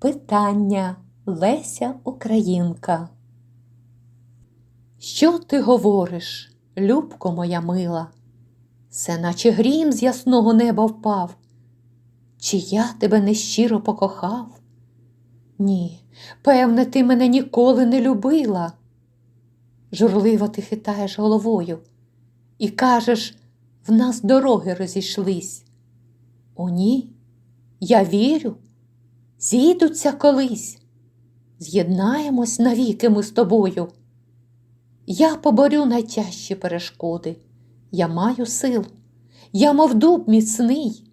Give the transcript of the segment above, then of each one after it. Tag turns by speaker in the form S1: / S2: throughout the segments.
S1: Питання Леся Українка. Що ти говориш, любко моя мила? Це наче грім з ясного неба впав. Чи я тебе нещиро покохав? Ні, певне, ти мене ніколи не любила. Журливо ти хитаєш головою і кажеш, в нас дороги розійшлись. О, ні, я вірю, зійдуться колись, з'єднаємось навіки ми з тобою. Я поборю найтяжчі перешкоди, я маю силу, я мов дуб міцний,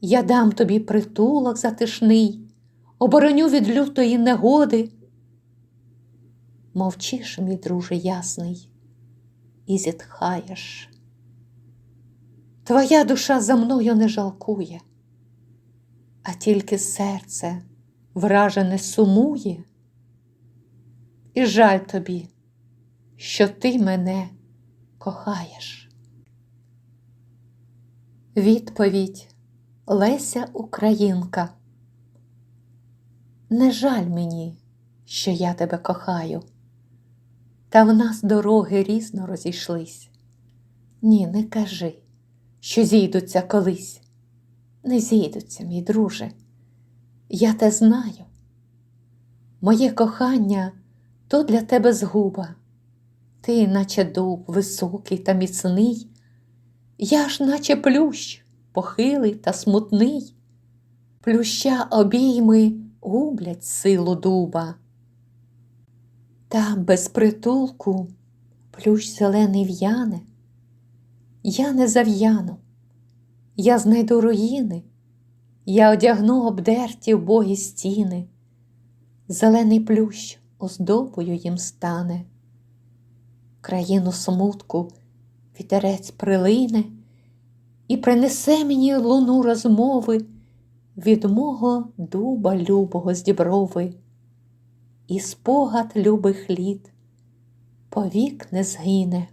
S1: я дам тобі притулок затишний, обороню від лютої негоди. Мовчиш, мій друже ясний, і зітхаєш. Твоя душа за мною не жалкує, а тільки серце вражене сумує, і жаль тобі, що ти мене кохаєш. Відповідь Леся Українка. Не жаль мені, що я тебе кохаю, та в нас дороги різно розійшлись. Ні, не кажи, що зійдуться колись. Не зійдуться, мій друже, я те знаю. Моє кохання то для тебе згуба, ти, наче дуб, високий та міцний, я ж, наче плющ, похилий та смутний, плюща обійми гублять силу дуба. Та без притулку плющ зелений в'яне, я не зав'яну, я знайду руїни, я одягну обдерті вбогі стіни, зелений плющ оздобою їм стане. Країну смутку вітерець прилине і принесе мені луну розмови від мого дуба любого з діброви, і спогад любих літ повік не згине.